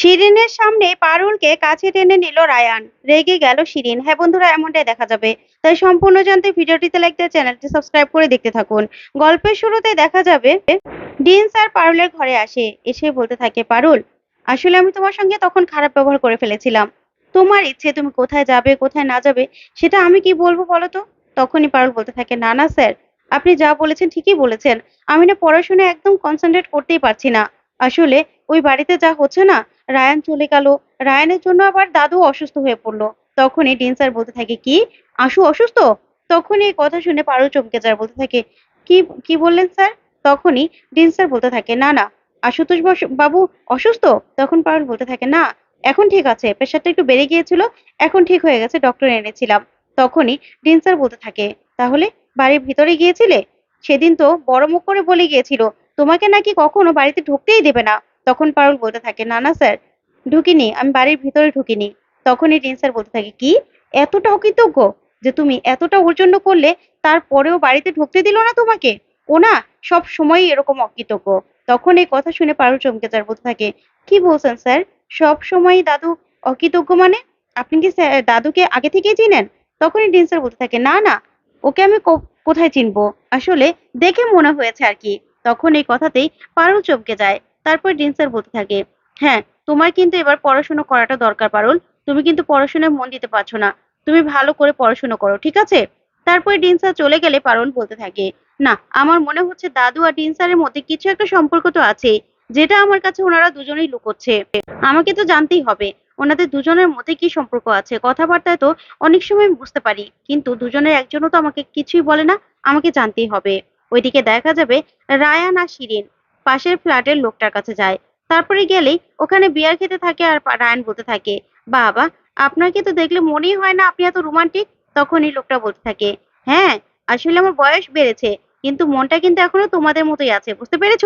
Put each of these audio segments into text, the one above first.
শিরিনের সামনে পারুলকে কাছে টেনে নিল রায়ান। রেগে গেল শিরিন। হ্যাঁ বন্ধুরা, এমনটাই দেখা যাবে। তাই সম্পূর্ণ জানতে ভিডিওটিতে লাইক দিয়ে চ্যানেলটি সাবস্ক্রাইব করে দেখতে থাকুন। গল্পের শুরুতে দেখা যাবে ডিন স্যার পারুলের ঘরে আসে। এসে বলতে থাকে, পারুল, আসলে আমি তোমার সঙ্গে তখন খারাপ ব্যবহার করে ফেলেছিলাম। তোমার ইচ্ছে, তুমি কোথায় যাবে, কোথায় না যাবে, সেটা আমি কি বলব বলো তো? তখনই পারুল বলতে থাকে, না না স্যার আপনি যা বলেছেন ঠিকই বলেছেন। আমি না পড়াশোনা একদম কনসেন্ট্রেট করতেই পারছি না। আসলে ওই বাড়িতে যা হচ্ছে না রায়ান চলে গেল। রায়ানের জন্য আবার দাদু অসুস্থ হয়ে পড়ল। তখনই ডিন স্যার বলতে থাকে, কি? আশু অসুস্থ? তখনই এই কথা শুনে পারুল চমকে যায়, বলতে থাকে, কি কি বললেন স্যার? তখনই ডিন স্যার বলতে থাকে, না না, আশুতোষ বাবু অসুস্থ? তখন পারুল বলতে থাকে, না, এখন ঠিক আছে, প্রেশারটা একটু বেড়ে গিয়েছিল, এখন ঠিক হয়ে গেছে, ডক্টর এনেছিলাম। তখনই ডিন স্যার বলতে থাকে, তাহলে বাড়ির ভিতরে গিয়েছিলে? সেদিন তো বড় মুখ করে বলে গিয়েছিল, তোমাকে নাকি কখনো বাড়িতে ঢুকতেই দেবে না। তখন পারুল বলতে থাকে না না স্যার, ঢুকিনি, আমি বাড়ির ভিতরে ঢুকিনি। তখনই ডিন স্যার বলতে থাকে, কি? এতটা অকৃতজ্ঞ যে তুমি এতটা ওর জন্য করলে তারপরেও বাড়িতে ঢুকতে দিল না তোমাকে? ও না, সব সময় এরকম অকৃতজ্ঞ। তখন এই কথা শুনে পারুল চমকে যার বলতে থাকে, কি বলছেন স্যার? সব সময় দাদু অকৃতজ্ঞ মানে? আপনি কি দাদুকে আগে থেকেই চিনেন? তখনই ডিন স্যার বলতে থাকে, না না, ওকে আমি কোথায় চিনবো? আসলে দেখে মনে হয়েছে আর কি। তখন এই কথাতেই পারুল চমকে যায়। তারপর ডিন স্যার বলতে থাকে হ্যাঁ তোমার কিন্তু এবার পড়াশোনা করাটা দরকার পারুল। তুমি কিন্তু পড়াশোনায় মন দিতে পারছ না। তুমি ভালো করে পড়াশোনা করো, ঠিক আছে? তারপরে ডিন স্যার চলে গেলে পারুল বলতে থাকে, না, আমার মনে হচ্ছে দাদু আর ডিন স্যারের মধ্যে কিছু একটা সম্পর্ক তো আছে, যেটা আমার কাছে ওনারা দুজনেই লুকোচ্ছে। আমাকে তো জানতেই হবে, ওনাদের দুজনের মধ্যে কি সম্পর্ক আছে? কথাবার্তায় তো অনেক সময় বুঝতে পারি, কিন্তু দুজনের একজনও তো আমাকে কিছুই বলে না, আমাকে জানতেই হবে। ওইদিকে দেখা যাবে রায়ান আর শিরিন পাশের ফ্ল্যাটের লোকটার কাছে যায়। তারপরে গেলেই ওখানে বিয়ার খেতে থাকে আর রায়ান বলতে থাকে, বাবা, আপনাকে তো দেখলে মনেই হয় না আপনি এত রোমান্টিক। তখনই লোকটা বলতে থাকে হ্যাঁ আসলে আমার বয়স বেড়েছে, কিন্তু মনটা কিন্তু এখনও তোমাদের মতোই আছে, বুঝতে পেরেছ?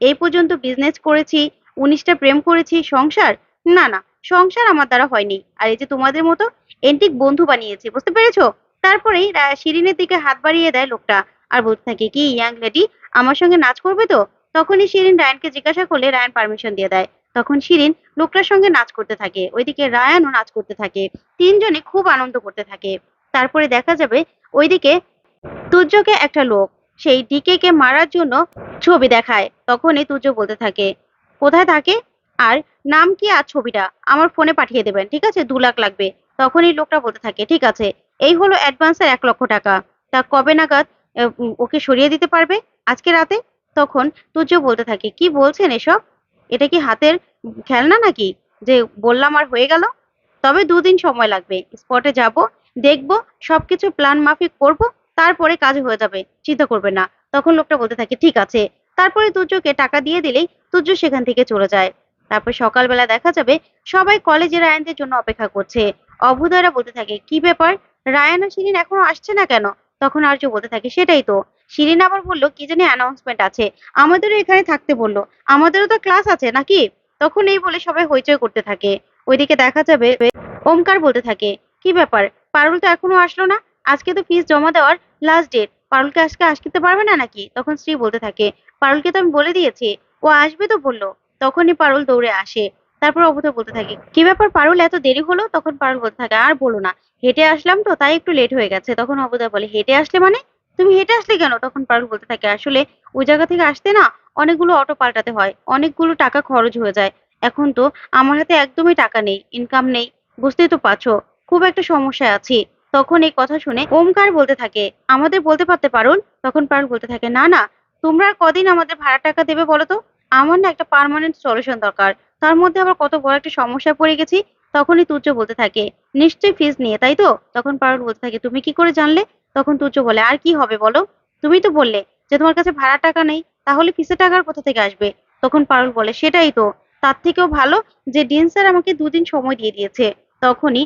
এই পর্যন্ত বিজনেস করেছি, উনিশটা প্রেম করেছি, সংসার? না না, সংসার আমার দ্বারা হয়নি। আর এই যে তোমাদের মতো এন্টিক বন্ধু বানিয়েছি, বুঝতে পেরেছ? তারপরেই শিরিনের দিকে হাত বাড়িয়ে দেয় লোকটা আর বলতে থাকে, কি ইয়াং লেডি আমার সঙ্গে নাচ করবে তো? তখনই শিরিন রায়ানকে জিজ্ঞাসা করলে রায়ান পারমিশন দিয়ে দেয়। তখন শিরিন লোকটার সঙ্গে নাচ করতে থাকে। ওইদিকে রায়ানও নাচ করতে থাকে। তিনজনে খুব আনন্দ করতে থাকে। তারপরে দেখা যাবে ওইদিকে তুর্যকে একটা লোক, সেই ডিকে কে মারার জন্য ছবি দেখায়। তখনই তুর্য বলতে থাকে, কোথায় থাকে? আর নাম কি আর ছবিটা? আমার ফোনে পাঠিয়ে দেবেন, ঠিক আছে? দু লাখ লাগবে। তখনই লোকটা বলতে থাকে, ঠিক আছে, এই হলো অ্যাডভান্সের এক লক্ষ টাকা। তা কবে নাগাদ ওকে সরিয়ে দিতে পারবে? আজকে রাতে? তখন তুর্য বলতে থাকে, কি বলছেন এসব? এটা কি হাতের খেলনা নাকি? যে বললাম আর হয়ে গেল? তবে দুদিন সময় লাগবে। স্পটে যাব, দেখব, সবকিছু প্ল্যান মাফিক করব, তারপরে কাজ হয়ে যাবে, চিন্তা করবে না। তখন লোকটা বলতে থাকে, ঠিক আছে। তারপরে তুর্যকে টাকা দিয়ে দিলেই তুর্য সেখান থেকে চলে যায়। তারপর সকালবেলা দেখা যাবে, সবাই কলেজে রায়ানদের জন্য অপেক্ষা করছে। অভুদয়রা বলতে থাকে, কি ব্যাপার? রায়ান আর শিরিন এখনও আসছে না কেন? তখন আর্য বলতে থাকে, সেটাই তো। শিরিন আবার বলল, কি জানি অ্যানাউন্সমেন্ট আছে? আমাদেরও এখানে থাকতে বলল। আমাদেরও তো ক্লাস আছে, নাকি? তখন এই বলে সবাই হইচই করতে থাকে। ওইদিকে দেখা যাবে ওমকার বলতে থাকে, কি ব্যাপার? পারুল তো এখনও আসলো না? আজকে তো ফিস জমা দেওয়ার লাস্ট ডেট পারুলকে আজকে আসতে পারবে না নাকি? তখন শ্রী বলতে থাকে, পারুলকে তো আমি বলে দিয়েছি। ও আসবে তো বলল। তখনই পারুল দৌড়ে আসে। তারপর অবুধ বলতে থাকে, কি ব্যাপার পারুল, এত দেরি হলো? তখন পারুল বলতে থাকে, আর বলো না, হেঁটে আসলাম তো, তাই একটু লেট হয়ে গেছে। তখন অবুদা বলে, হেঁটে আসলে মানে? তুমি হেঁটে আসলে কেন? তখন পারুল বলতে থাকে, আসলে ওই জায়গা থেকে আসতে না অনেকগুলো অটো পাল্টাতে হয়, অনেকগুলো টাকা খরচ হয়ে যায়। এখন তো আমার হাতে একদমই টাকা নেই ইনকাম নেই, বুঝতেই তো পারছ, খুব একটা সমস্যায় আছি। তখন এই কথা শুনে ওমকার বলতে থাকে, আমাদের বলতে পারতে পারুন তখন পারুল বলতে থাকে, না না, তোমরা কদিন আমাদের ভাড়া টাকা দেবে বলো তো? আমার না একটা পার্মানেন্ট সলিউশন দরকার। তার মধ্যে আবার কত বড় একটা সমস্যা পড়ে গেছি? তখনই তুর্য বলতে থাকে, নিশ্চয়ই ফিজ নিয়ে, তাই তো? তখন পারুল বলতে থাকে, তুমি কি করে জানলে? তখন তুর্য বলে, আর কি হবে বলো? তুমি তো বললে যে তোমার কাছে ভাড়া টাকা নেই, তাহলে ফিসের টাকার কোথা থেকে আসবে? তখন পারুল বলে, সেটাই তো। তার থেকেও ভালো যে ডিন স্যার আমাকে দুদিন সময় দিয়ে দিয়েছে। তখনই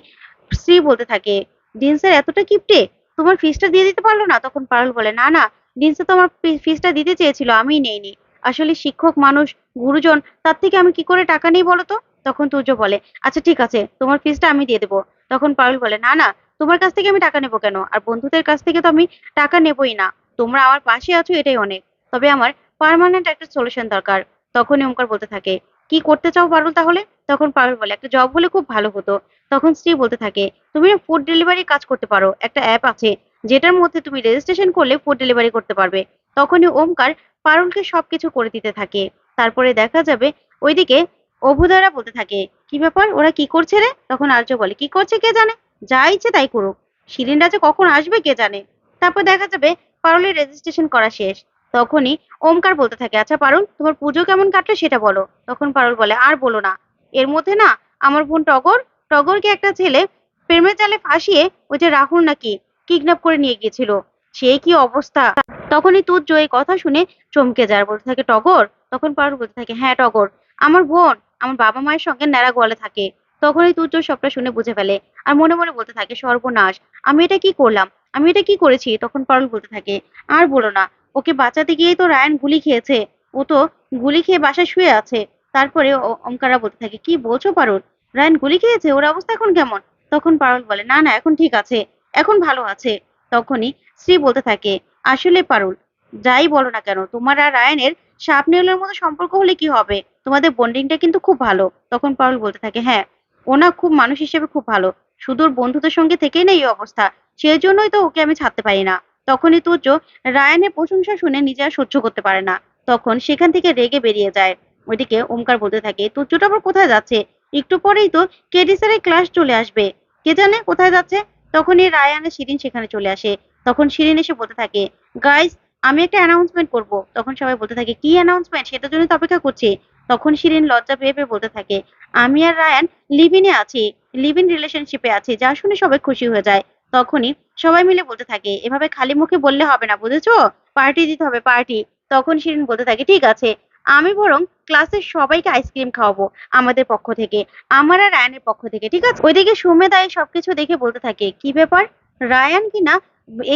শ্রী বলতে থাকে, ডিন স্যার, এতটা কিপটে? তোমার ফিসটা দিয়ে দিতে পারল না? তখন পারুল বলে, না না, ডিন স্যার তো আমার ফিসটা দিতে চেয়েছিল, আমিই নেইনি। আসলে শিক্ষক, মানুষ, গুরুজন, তার থেকে আমি কি করে টাকা নেই বলো তো? তখন তুর্য বলে আচ্ছা ঠিক আছে, তোমার ফিসটা আমি দিয়ে দেবো। তখন পারুল বলে, না না তোমার কাছ থেকে আমি টাকা নেব কেন? আর বন্ধুদের কাছ থেকে তো আমি টাকা নেবই না। তোমরা আমার পাশে আছো এটাই অনেক। তবে আমার পার্মানেন্ট একটা সলিউশন দরকার। তখনই ওমকার বলতে থাকে, কি করতে চাও পারুল তাহলে? তখন পারুল বলে, একটা জব হলে খুব ভালো হতো। তখন স্ত্রী বলতে থাকে, তুমি না ফুড ডেলিভারি কাজ করতে পারো। একটা অ্যাপ আছে, যেটার মধ্যে তুমি রেজিস্ট্রেশন করলে ফুড ডেলিভারি করতে পারবে। তখনই ওমকার পারুলকে সবকিছু করে দিতে থাকে। তারপরে দেখা যাবে, ওইদিকে অভুদারা বলতে থাকে, কি ব্যাপার? ওরা কি করছে রে? তখন আর্য বলে, কি করছে কে জানে? যা ইচ্ছে তাই করুক। শিরিন রাজা কখন আসবে কে জানে? তারপর দেখা যাবে পারুলের রেজিস্ট্রেশন করা শেষ। তখনই ওমকার বলতে থাকে আচ্ছা পারুল, তোমার পুজো কেমন কাটলো সেটা বলো। তখন পারুল বলে, আর বলো না। এর মধ্যে না, আমার বোন টগর, টগরকে একটা ছেলে প্রেমের জালে ফাঁসিয়ে ওই যে রাহুল নাকি কিডন্যাপ করে নিয়ে গিয়েছিল। সে কি অবস্থা? তখনই তুর্য এই কথা শুনে চমকে যায় বলতে থাকে, টগর? তখন পারুল বলতে থাকে হ্যাঁ টগর। আমার বোন, আমার বাবা মায়ের সঙ্গে ন্যাড়া গোয়ালে থাকে। তখনই তুর্য সবটা শুনে বুঝে ফেলে। আর মনে মনে বলতে থাকে, সর্বনাশ। আমি এটা কি করলাম? আমি এটা কি করেছি? তখন পারুল বলতে থাকে, আর বলো না, ওকে বাঁচাতে গিয়েই তো রায়ান গুলি খেয়েছে। ও তো গুলি খেয়ে বাসায় শুয়ে আছে। তারপরে ওমকারা বলতে থাকে, কি বলছো পারুল? রায়ান গুলি খেয়েছে? ওর অবস্থা এখন কেমন? তখন পারুল বলে, না না, এখন ঠিক আছে। এখন ভালো আছে। তখনই স্ত্রী বলতে থাকে, আসলে পারুল, যাই বলো না কেন, তোমার আর রায়ানের সাপ নেউলের মতো সম্পর্ক হলে কি হবে? তোমাদের বন্ডিংটা কিন্তু খুব ভালো। তখন পারুল বলতে থাকে হ্যাঁ ওনা খুব মানুষ হিসেবে খুব ভালো। সুদূর বন্ধুদের সঙ্গে থেকেই না এই অবস্থা। সেই জন্যই তো ওকে আমি ছাড়তে পারি না। তখনই তুর্য রায়ানের প্রশংসা শুনে নিজে আর সহ্য করতে পারে না। তখন সেখান থেকে রেগে বেরিয়ে যায়। ওইদিকে ওমকার বলতে থাকে তুর্যটা আবার কোথায় যাচ্ছে? একটু পরেই তো কেডি স্যারের ক্লাস চলে আসবে। কে জানে কোথায় যাচ্ছে? তখনই রায়ানের শিরিন সেখানে চলে আসে। তখন শিরিন এসে বলতে থাকে গাইস আমি একটা অ্যানাউন্সমেন্ট করব। তখন সবাই বলতে থাকে, কি অ্যানাউন্সমেন্ট সেটার জন্য তো অপেক্ষা করছি। তখন শিরিন লজ্জা পেয়ে পেয়ে বলতে থাকে আমি আর রায়ান লিভিনে আছি লিভ ইন রিলেশনশিপে আছি, যা শুনে সবাই খুশি হয়ে যায়। তখনই সবাই মিলে বলতে থাকে, এভাবে খালি মুখে বললে হবে না, বুঝেছ? পার্টি দিতে হবে পার্টি তখন শিরিন বলতে থাকে, ঠিক আছে, আমি বরং ক্লাসের সবাইকে আইসক্রিম খাওয়াবো, আমাদের পক্ষ থেকে, আমার আর রায়ানের পক্ষ থেকে, ঠিক আছে? ওইদিকে সুমেদা এই সবকিছু দেখে বলতে থাকে, কি ব্যাপার? রায়ান কি না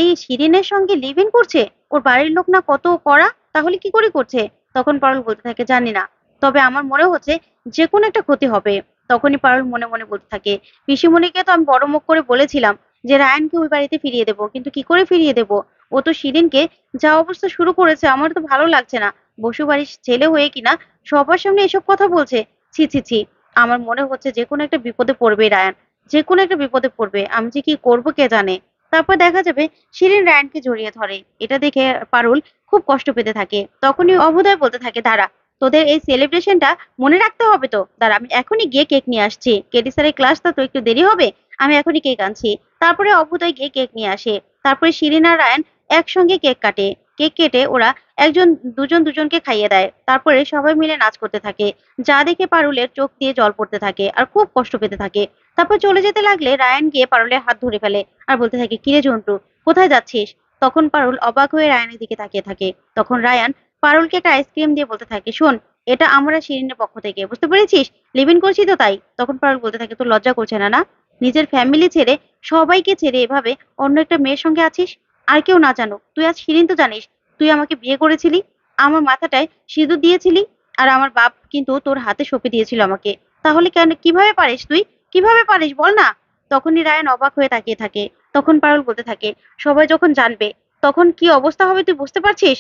এই শিরিনের সঙ্গে লিভ ইন করছে? ওর বাড়ির লোক না কত করা তাহলে কি করে করছে? তখন পারুল বলতে থাকে, জানি না। তবে আমার মনে হচ্ছে যে কোনো একটা ক্ষতি হবে। তখনই পারুল মনে মনে বলতে থাকে, পিসিমণিকে তো আমি বড় মুখ করে বলেছিলাম যে রায়ানকে ওই বাড়িতে ফিরিয়ে দেবো, কিন্তু কি করে ফিরিয়ে দেবো? ও তো শিরিনকে যা অবস্থা শুরু করেছে আমার তো ভালো লাগছে না। বসু বাড়ির ছেলে হয়ে কিনা সবার সামনে এসব কথা বলছে। ছি ছি ছি, আমার মনে হচ্ছে যে কোনো একটা বিপদে পড়বে রায়ান যে কোনো একটা বিপদে পড়বে, আমি যে কি করব কে জানে? তারপর দেখা যাবে শিরিন রায়ানকে জড়িয়ে ধরে। এটা দেখে পারুল খুব কষ্ট পেতে থাকে। তখনই অভুদয় বলতে থাকে, দাঁড়া তোদের এই সেলিব্রেশনটা মনে রাখতে হবে তো। দাঁড়া, আমি এখনই গিয়ে কেক নিয়ে আসছি। কেডি স্যারের ক্লাসটা তো একটু দেরি হবে, আমি এখনই কেক আনছি। তারপরে অভুদয় গিয়ে কেক নিয়ে আসে। তারপরে শিরিন, রায়ান একসঙ্গে কেক কাটে। কেক কেটে ওরা একজন, দুজন, দুজনকে খাইয়ে দেয়। তারপরে সবাই মিলে নাচ করতে থাকে। যা দেখে পারুলের চোখ দিয়ে জল পড়তে থাকে আর খুব কষ্ট পেতে থাকে। তারপর চলে যেতে লাগলে রায়ান গিয়ে পারুলের হাত ধরে ফেলে আর বলতে থাকে, কিরে জন্টু কোথায় যাচ্ছিস? তখন পারুল অবাক হয়ে রায়ানের দিকে তাকিয়ে থাকে। তখন রায়ান পারুলকে একটা আইসক্রিম দিয়ে বলতে থাকে, শোন, এটা আমরা শিরিনের পক্ষ থেকে, বুঝতে পেরেছিস? লিভিন করছি তো তাই। তখন পারুল বলতে থাকে, তোর লজ্জা করছে না না? নিজের ফ্যামিলি ছেড়ে সবাইকে ছেড়ে এভাবে অন্য একটা মেয়ের সঙ্গে আছিস? আর কেউ না জানো তুই আজ শিরিন তো জানিস, তুই আমাকে বিয়ে করেছিলি, আমার মাথাটায় সিঁদুর দিয়েছিলি, আর আমার বাপ কিন্তু তোর হাতে সঁপে দিয়েছিল আমাকে। তাহলে কেন, কীভাবে পারিস তুই? কীভাবে পারিস বল না? তখনই রায়ান অবাক হয়ে তাকিয়ে থাকে। তখন পারুল বলতে থাকে, সবাই যখন জানবে, তখন কি অবস্থা হবে তুই বুঝতে পারছিস?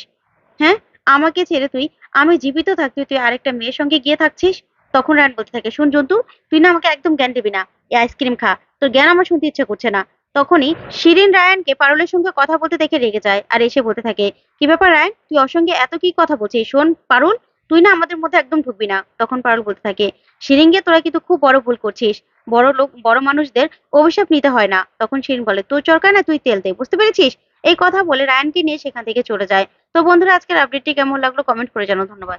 হ্যাঁ? আমাকে ছেড়ে তুই, আমি জীবিত থাকতে তুই আরেকটা মেয়ের সঙ্গে গিয়ে থাকছিস? তখন রায়ান বলতে থাকে, শোন জন্তু, তুই না আমাকে একদম জ্ঞান দিবি না, এই আইসক্রিম খা, তোর জ্ঞান আমার শুনতে ইচ্ছে করছে না। তখনই শিরিন রায়ানকে পারুলের সঙ্গে কথা বলতে দেখে রেগে যায় আর এসে বলতে থাকে, কি ব্যাপার রায়ান, তুই ওর সঙ্গে এত কি কথা বলছিস? শোন, পারুল, তুই না আমাদের মধ্যে একদম ঢুকবি না। তখন পারুল বলতে থাকে, শিরিনকে তোরা কিন্তু খুব বড় ভুল করছিস, বড় লোক, বড় মানুষদের অভিশাপ নিতে হয় না। তখন শিরিন বলে, তোর চরকায় না তুই তেল দে, বুঝতে পেরেছিস? এই কথা বলে রায়ানকে নিয়ে সেখান থেকে চলে যায়। তো বন্ধুরা, আজকের আপডেটটি কেমন লাগল? কমেন্ট করে জানাও। ধন্যবাদ।